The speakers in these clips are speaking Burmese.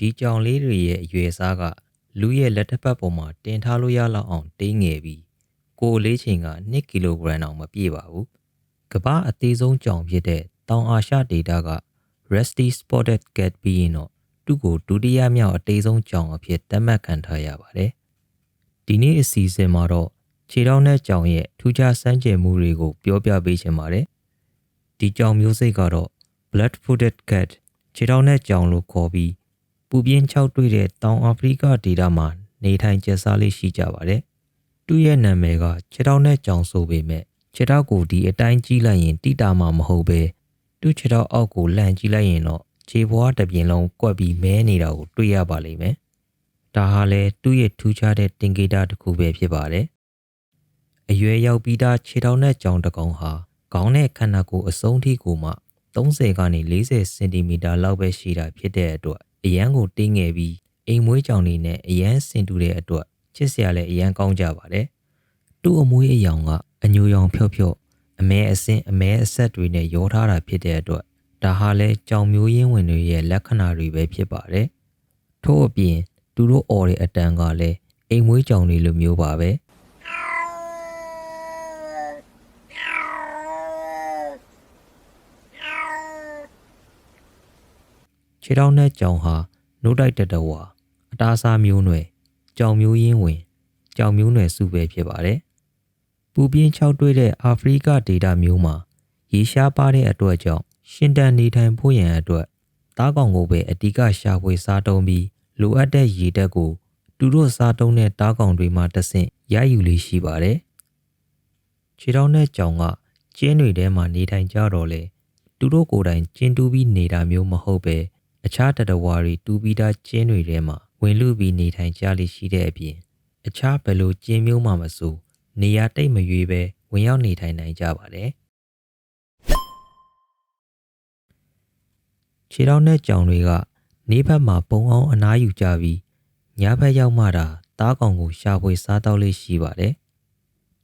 ဒီကြောင်လေးတွေရဲ့အရွယ်စားကလူရဲ့လက်တစ်ဖက်ပေါ်မှာတင်ထားလို့ရလောက်အောင်တိငယ်ပြီးကိုယ်လေးချိန်က2ကီလိုဂရမ်အောင်မပြည့်ပါဘူးကမ္ဘာအသေးဆုံးကြောင်ဖြစ်တဲ့တောင်အာရှဒေသက Rusty Spotted Cat ပြီးရင်တော့သူ့ကိုဒုတိယမြောက်အသေးဆုံးကြောင်အဖြစ်သတ်မှတ်ခံထားရပါတယ်ဒီနေ့အစီအစဉ်မှာတော့ခြေထောက်နဲ့ကြောင်ရဲ့ထူးခြားစမ်းကြယ်မှုတွေကိုပြောပြပေးချင်ပါတယ်ဒီကြောင်မျိုးစိတ်ကတော့ blood-footed cat ခြေထောက်နဲ့ကြောင်လို့ခေါ်ပြီး ပူပြင်းချောက်တွေ့တဲ့တောင်အာဖရိကဒေသမှာနေထိုင်ကျစားလေးရှိကြပါတယ်။သူ့ရဲ့နာမည်ကခြေထောက်နဲ့ကြောင်ဆိုပေမဲ့ခြေထောက်ကိုဒီအတိုင်းကြီးလိုက်ရင်တိတာမှာမဟုတ်ပဲသူ့ခြေထောက်အောက်ကိုလှန်ကြည့်လိုက်ရင်တော့ခြေဘွားတစ်ပြင်လုံးကွက်ပြီးမဲနေတာကိုတွေ့ရပါလိမ့်မယ်။ဒါဟာလည်းသူ့ရဲ့ထူးခြားတဲ့တင်ကေတာတစ်ခုပဲဖြစ်ပါတယ်။အရွယ်ရောက်ပြီးသားခြေထောက်နဲ့ကြောင်တစ်ကောင်ဟာခေါင်းနဲ့ခန္ဓာကိုယ်အစုံထိကိုမှ 30ကနေ40စင်တီမီတာလောက်ပဲရှိတာဖြစ်တဲ့အတွက်အရန်ကိုတင်းငယ်ပြီးအိမ်မွေးကြောင်နေနဲ့အရန်စင်တူတဲ့အတွက်ချစ်စရာလည်းအရန်ကောင်းကြပါတယ်။သူ့အမွေးအယောင်ကအညိုရောင်ဖြော့ဖြော့အမဲအစင်းအမဲအဆက်တွေနဲ့ရောထားတာဖြစ်တဲ့အတွက်ဒါဟာလည်းကြောင်မျိုးရင်းဝင်တွေရဲ့လက္ခဏာတွေပဲဖြစ်ပါတယ်။ထို့အပြင်သူတို့အော်တဲ့အတန်ကလည်းအိမ်မွေးကြောင်တွေလိုမျိုးပါပဲ။ ခြေထောက်နဲ့ကြောင်ဟာနိုးတိုက်တတဝါအတားစားမျိုးနွယ်ကြောင်မျိုးရင်းဝင်ကြောင်မျိုးနွယ်စုပဲဖြစ်ပါတယ်။ပူပြင်းချောက်တွေ့တဲ့အာဖရိကဒေတာမျိုးမှာရေရှားပါတဲ့အတွက်ကြောင့်ရှင်တန်နေထိုင်ဖို့ရန်အတွက်သားကောင်ကိုပဲအတိကရှာဖွေစားတုံးပြီးလိုအပ်တဲ့ရေတက်ကိုသူတို့စားတုံးတဲ့သားကောင်တွေမှာတဆင့်ရယူလေးရှိပါတယ်။ခြေထောက်နဲ့ကြောင်ကကျင်းတွေထဲမှာနေထိုင်ကြတော့လေသူတို့ကိုယ်တိုင်ကျင်းတူးပြီးနေတာမျိုးမဟုတ်ပဲ အခြားတတဝါတွေတူးပြီးသားကျင်းတွေထဲမှာဝင်လူပြီးနေထိုင်ကြလိရှိတဲ့အပြင်အခြားဘယ်လိုကျင်းမျိုးမှမဆိုနေရာတိတ်မရွေးပဲဝင်ရောက်နေထိုင်နိုင်ကြပါတယ်ခြေထောက်နဲ့ကြောင်တွေကနေဘက်မှာပုံအောင်အနားယူကြပြီးညဘက်ရောက်မှတာသားကောင်ကိုရှာဖွေစားတော့လေးရှိပါတယ်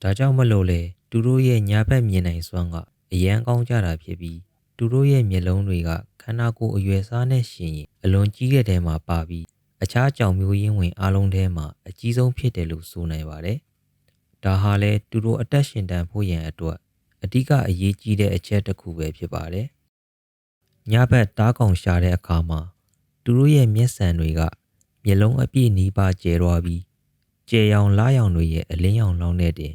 ဒါကြောင့်မလို့လေသူတို့ရဲ့ညဘက်မြင်နိုင်စွမ်းကအရန်ကောင်းကြတာဖြစ်ပြီး သူတို့ရဲ့မျက်လုံးတွေကခန္ဓာကိုယ်အရွယ်စားနဲ့ရှင်ရင်အလွန်ကြီးတဲ့ထဲမှာပါပြီးအခြားကြောင်မျိုးရင်းဝင်အားလုံးထဲမှာအကြီးဆုံးဖြစ်တယ်လို့ဆိုနိုင်ပါတယ်။ဒါဟာလည်းသူတို့အသက်ရှင်တန်ဖို့ရန်အတွက်အဓိကအရေးကြီးတဲ့အချက်တစ်ခုပဲဖြစ်ပါတယ်။ညဘက်တားကောင်ရှာတဲ့အခါမှာသူတို့ရဲ့မျက်စံတွေကမျက်လုံးအပြည့်နီးပါးကျဲသွားပြီးကျဲရောင်လားရောင်တွေရဲ့အလင်းရောင်လောင်းတဲ့တင်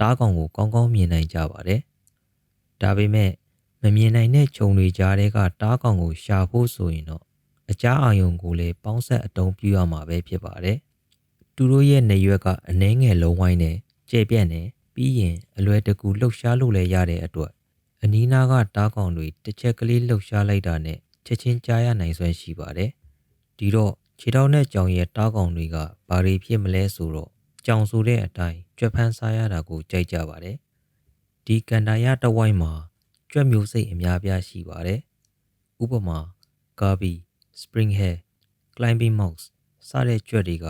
တားကောင်ကိုကောင်းကောင်းမြင်နိုင်ကြပါတယ်။ဒါပေမဲ့ မမြင်နိုင်တဲ့ခြုံတွေကြားထဲကတားကောင်ကိုရှာဖို့ဆိုရင်တော့အကြားအာယုံကိုလည်းပေါင်းဆက်အတုံးပြရမှာပဲဖြစ်ပါတယ်။သူတို့ရဲ့နေရွက်ကအနှဲငယ်လုံးဝိုင်းနဲ့ကျဲပြန့်နေပြီးရင်အလွယ်တကူလှုပ်ရှားလို့လည်းရတဲ့အတွက်အနီးနားကတားကောင်တွေတစ်ချက်ကလေးလှုပ်ရှားလိုက်တာနဲ့ချက်ချင်းကြားရနိုင်စွမ်းရှိပါတယ်။ဒီတော့ခြေထောက်နဲ့ကြောင်ရဲ့တားကောင်တွေကဘာတွေဖြစ်မလဲဆိုတော့ကြောင်ဆိုတဲ့အတိုင်းကြွက်ဖန်းစားရတာကိုကြိုက်ကြပါတယ်။ဒီကန်တာရတဝိုင်းမှာ ကြွက်မျိုးစိတ်အများပြားရှိပါတယ်။ဥပမာကာဘီ spring hair climbing mouse စတဲ့ကြွက်တွေက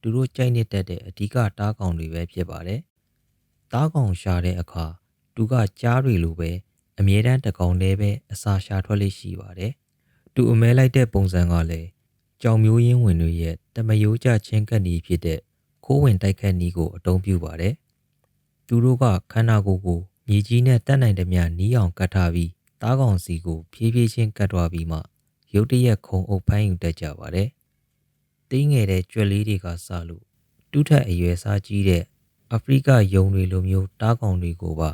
သူတို့ကြိုက်နေတတ်တဲ့အဓိကတားကောင်တွေပဲဖြစ်ပါတယ်။တားကောင်ရှာတဲ့အခါသူကကြားတွေလိုပဲအမြဲတမ်းတကောင်တည်းပဲအစာရှာထွက်လေးရှိပါတယ်။သူအမဲလိုက်တဲ့ပုံစံကလည်းကြောင်မျိုးရင်းဝင်တွေရဲ့တမယိုးကြချင်းကပ်နီဖြစ်တဲ့ခိုးဝင်တိုက်ခတ်နီကိုအတုံးပြုပါတယ်။သူတို့ကခန္ဓာကိုယ်ကို မြေကြီးနဲ့တက်နိုင်တဲ့မြနီးအောင်ကတ်ထားပြီးတားကောင်စီကိုဖြည်းဖြည်းချင်းကတ်သွားပြီးမှရုတ်တရက်ခုံအုပ်ဖမ်းယူတတ်ကြပါတယ်။တင်းငယ်တဲ့ကြွက်လေးတွေကစလို့တူးထက်အရွယ်စားကြီးတဲ့အဖရိကယုံတွေလိုမျိုးတားကောင်တွေကိုပါ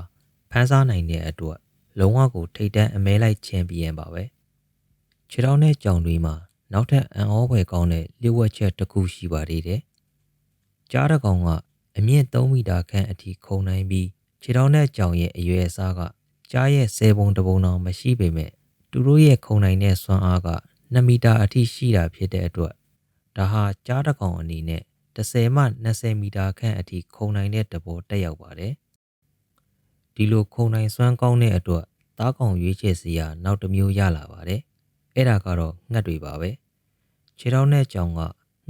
ဖမ်းစားနိုင်တဲ့အတွက်လုံးဝကိုထိတ်တန့်အမဲလိုက်ချန်ပီယံပါပဲ။ခြေထောက်နဲ့ကြောင်တွေမှာနောက်ထပ်အံ့ဩဖွယ်ကောင်းတဲ့လျှို့ဝှက်ချက်တစ်ခုရှိပါသေးတယ်။ကြားတကောင်ကအမြင့်3မီတာခန့်အထိခုန်နိုင်ပြီး ခြေထောက်နဲ့ကြောင်ရဲ့အရွယ်အစားကကြားရဲ့10ပုံတပုံတောင်မရှိပေမဲ့သူတို့ရဲ့ခုံနိုင်တဲ့စွမ်းအားက2မီတာအထိရှိတာဖြစ်တဲ့အတွက်ဒါဟာကြားတစ်ကောင်အနေနဲ့10မှ20မီတာခန့်အထိခုံနိုင်တဲ့တဘောတက်ရောက်ပါတယ်။ဒီလိုခုံနိုင်စွမ်းကောင်းတဲ့အတွက်သားကောင်ရွေးချယ်စရာနောက်တစ်မျိုးရလာပါတယ်။အဲ့ဒါကတော့ငှက်တွေပါပဲ။ခြေထောက်နဲ့ကြောင်က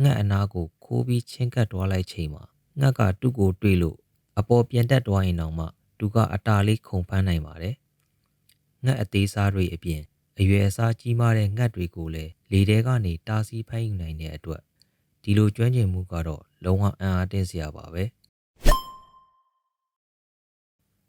ငှက်အနာကိုခိုးပြီးချင်းကပ်သွားလိုက်ချိန်မှာငှက်ကသူ့ကိုတွေးလို့ အပေါ်ပြန်တက်သွားရင်တော့မှသူကအတာလေးခုန်ဖမ်းနိုင်ပါတယ်။ငှက်အသေးစားတွေအပြင်အရွယ်အစားကြီးမားတဲ့ငှက်တွေကိုလည်းလေထဲကနေတားဆီးဖမ်းယူနိုင်တဲ့အတွက်ဒီလိုကျွမ်းကျင်မှုကတော့လုံးဝအံ့အားသင့်စရာပါပဲ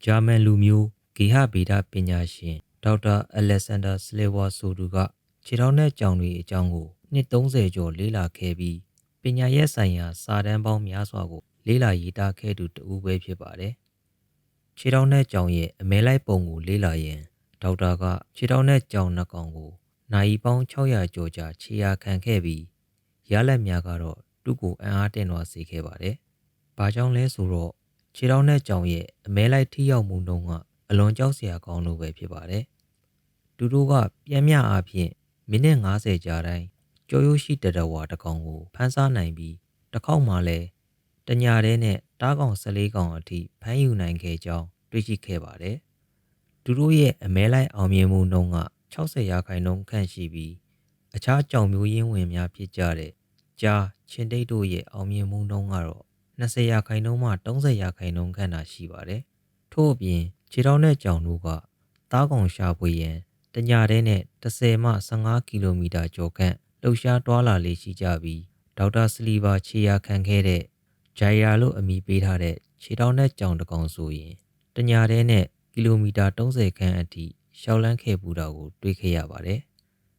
ဂျာမန်လူမျိုးဂေဟဗေဒပညာရှင်ဒေါက်တာအလက်ဆန်ဒါစလေဝါဆိုသူကခြေထောက်နဲ့ကြောင်တွေအကြောင်းကိုနှစ်30ကျော်လေ့လာခဲ့ပြီးပညာရေးဆိုင်ရာစာတမ်းပေါင်းများစွာကို လေ့လာရေးသားခဲ့သူတဦးပဲဖြစ်ပါတယ်။ခြေထောက်နဲ့ကြောင်ရဲ့အမဲလိုက်ပုံကိုလေ့လာရင်ဒေါက်တာကခြေထောက်နဲ့ကြောင်နှကောင်ကိုနိုင်ပေါင်း600ကျော်ကြာခြေရာခံခဲ့ပြီးရလက်များကတော့သူ့ကိုအံ့အားတင်သွားစေခဲ့ပါတယ်။ဘာကြောင့်လဲဆိုတော့ခြေထောက်နဲ့ကြောင်ရဲ့အမဲလိုက်ထိရောက်မှုနှုန်းကအလွန်ကြောက်စရာကောင်းလို့ပဲဖြစ်ပါတယ်။သူတို့ကပြင်းမြအားဖြင့်မိနစ်90ကြာတိုင်းကြောရိုးရှိတရဝါတစ်ကောင်ကိုဖမ်းစားနိုင်ပြီးတစ်ခေါက်မှလည်း တညာတဲနဲ့တားကောင်14ကောင်အထိဖမ်းယူနိုင်ခဲ့ကြောင်းတွေ့ရှိခဲ့ပါတယ်။သူတို့ရဲ့အမဲလိုက်အောင်မြင်မှုနှုန်းက60ရာခိုင်နှုန်းခန့်ရှိပြီးအခြားကြောင်မျိုးရင်းဝင်များဖြစ်ကြတဲ့ကြားချင်းတိတ်တို့ရဲ့အောင်မြင်မှုနှုန်းကတော့20ရာခိုင်နှုန်းမှ30ရာခိုင်နှုန်းခန့်သာရှိပါတယ်။ထို့အပြင်ခြေထောက်နဲ့ကြောင်တို့ကတားကောင်ရှာဖွေရန်တညာတဲနဲ့10မှ15ကီလိုမီတာကျော်ခန့်လှုပ်ရှားတွာလာလေးရှိကြပြီးဒေါက်တာစလီဗာခြေရာခံခဲ့တဲ့ ဂျိုင်ယာလို့အမည်ပေးထားတဲ့ခြေထောက်နဲ့ကြောင်တကောင်ဆိုရင်တညာတဲနဲ့ကီလိုမီတာ30ခန့်အထိရှောက်လန်းခဲ့ပူတာကိုတွေ့ခဲ့ရပါတယ်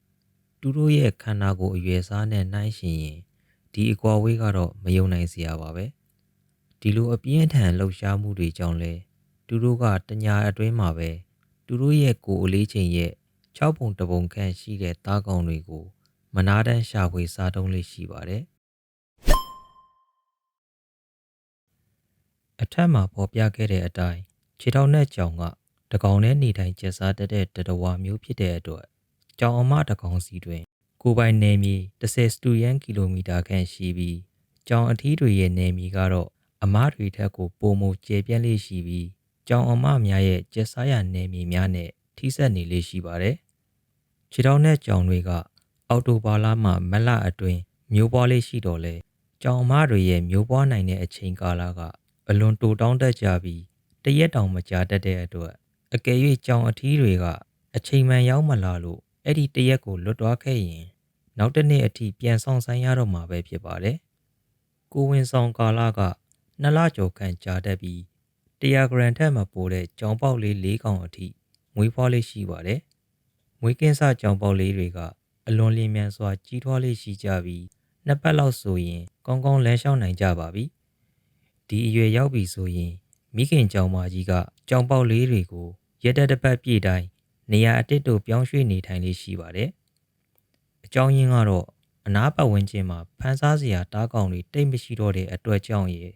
။သူတို့ရဲ့ခန္ဓာကိုယ်အရွယ်စားနဲ့နှိုင်းယှဉ်ရင်ဒီအကွာဝေးကတော့မယုံနိုင်စရာပါပဲ။ဒီလိုအပြင်းထန်လှုပ်ရှားမှုတွေကြောင့်လဲသူတို့ကတညာအတွင်းမှာပဲသူတို့ရဲ့ကိုယ်အလေးချိန်ရဲ့6ပုံတပုံခန့်ရှိတဲ့သားကောင်တွေကိုမနာတမ်းရှာဖွေစားတုံးလေးရှိပါတယ် အထက်မှာပေါ်ပြခဲ့တဲ့အတိုင်းခြေထောက်နဲ့ကြောင်ကတကောင်နဲ့နေထိုင်ကျက်စားတတ်တဲ့တတဝါမျိုးဖြစ်တဲ့အတွက်ကြောင်အမတကောင်စီတွင် ကိုပိုင်နယ်မြေ30စတူယန်ကီလိုမီတာခန့်ရှိပြီးကြောင်အထီးတွေရဲ့နယ်မြေကတော့အမတွေထက်ကိုပိုမိုကျယ်ပြန့်လေးရှိပြီးကြောင်အမများရဲ့ကျက်စားရနယ်မြေများနဲ့ထိစပ်နေလေးရှိပါတယ်။ခြေထောက်နဲ့ကြောင်တွေကအော်တိုဘာလမှမလအတွင်းမျိုးပွားလေးရှိတော့လဲကြောင်အမတွေရဲ့မျိုးပွားနိုင်တဲ့အချိန်ကာလက အလွန်တိုတောင်းတတ်ကြပြီးတရက်တောင်မကြာတတ်တဲ့အတွက်အကယ်၍ကြောင်အထီးတွေကအချိန်မှန်ရောက်မလာလို့အဲ့ဒီတရက်ကိုလွတ်သွားခဲ့ရင်နောက်တစ်နေ့အထိပြန်ဆောင်ဆိုင်ရတော့မှာပဲဖြစ်ပါတယ်။ကိုဝင်ဆောင်ကာလကနှစ်လကျော်ခန့်ကြာတတ်ပြီး100ဂရမ်ထက်မပိုတဲ့ကြောင်ပေါက်လေး၄ကောင်အထိမွေးဖွားလေးရှိပါတယ်။မွေးကင်းစကြောင်ပေါက်လေးတွေကအလွန်လျင်မြန်စွာကြီးထွားလေးရှိကြပြီးနှစ်ပတ်လောက်ဆိုရင်ကောင်းကောင်းလမ်းလျှောက်နိုင်ကြပါပြီ။ ဒီအရွယ်ရောက်ပြီဆိုရင်မိခင်ကြောင်မကြီးကကြောင်ပေါက်လေးတွေကိုရက်တက်တစ်ပတ်ပြည့်တိုင်းနေရာအတစ်တို့ပြောင်းရွှေ့နေထိုင်လေးရှိပါတယ်။အကြောင်းရင်းကတော့အနားပတ်ဝန်းကျင်မှာဖန်ဆားစရာတားကောင်တွေတိတ်မရှိတော့တဲ့အတွက်ကြောင့်ရဲ့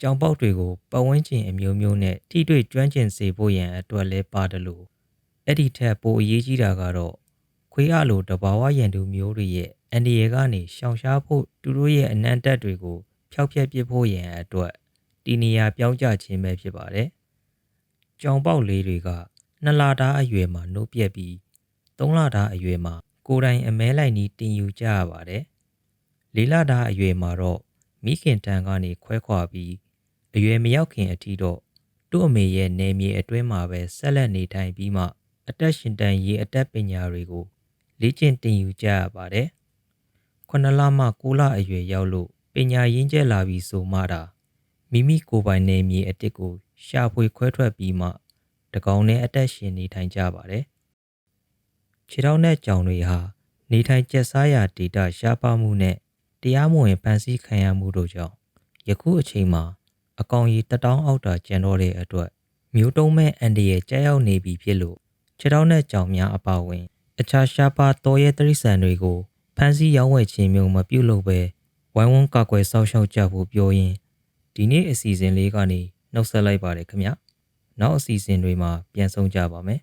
ကြောင်ပေါက်တွေကိုပတ်ဝန်းကျင်အမျိုးမျိုးနဲ့ထိတွေ့ကျွမ်းကျင်စေဖို့ရန်အတွက်လဲပါတယ်လို့အဲ့ဒီထက်ပိုအရေးကြီးတာကတော့ခွေးအလိုတဘာဝရန်သူမျိုးတွေရဲ့အန်ဒီရဲကနေရှောင်ရှားဖို့သူတို့ရဲ့အနံ့တက်တွေကို ဖျောက်ဖျက်ပစ်ဖို့ရန်အတွက်ဒီနေရာပြောင်းကျခြင်းပဲဖြစ်ပါတယ်။ကြောင်ပေါက်လေးတွေကနှစ်လသားအရွယ်မှာနှုတ်ပြက်ပြီးသုံးလသားအရွယ်မှာကိုယ်တိုင်အမဲလိုက်နီးတင်ယူကြရပါတယ်။လေးလသားအရွယ်မှာတော့မိခင်တန်ကနေခွဲခွာပြီးအရွယ်မရောက်ခင်အထိတော့သူ့အမေရဲ့နေမြေအတွင်းမှာပဲဆက်လက်နေထိုင်ပြီးမှအသက်ရှင်တန်ရေးအသက်ပညာတွေကိုလေ့ကျင့်သင်ယူကြရပါတယ်။ခုနှစ်လမှ9လအရွယ်ရောက်လို့ ပညာရင်းကျက်လာပြီဆိုမှတာမိမိကိုယ်ပိုင်နေမြေအစ်စ်ကို ရှာဖွေခွဲထွက်ပြီးမှတကောင်နဲ့အသက်ရှင်နေထိုင်ကြပါတယ်။ခြေထောက်နဲ့ကြောင်တွေဟာနေထိုင်ကျက်စားရာဒေတာရှားပါမှုနဲ့တရားမဝင်ဖန်ဆီးခံရမှုတို့ကြောင့်ယခုအချိန်မှာ အကောင်ကြီးတတောင်းအောက်တာကျန်တော့တဲ့အတွက်မျိုးတုံးမဲ့အန်ဒီရဲ့ကြောက်ရောက်နေပြီဖြစ်လို့ခြေထောက်နဲ့ကြောင်များအပါဝင် အခြားရှားပါတော်ရဲတရိษံတွေကိုဖမ်းဆီးရောင်းဝယ်ခြင်းမျိုးမပြုလုပ်ဘဲ ဝိုင်းဝန်းကာကွယ်စောင့်ရှောက်ကြဖို့ပြောရင်းဒီနေ့အစီအစဉ်လေးကနေနှုတ်ဆက်လိုက်ပါတယ်ခင်ဗျနောက်အစီအစဉ်တွေမှာပြန်ဆောင်ကြပါမယ်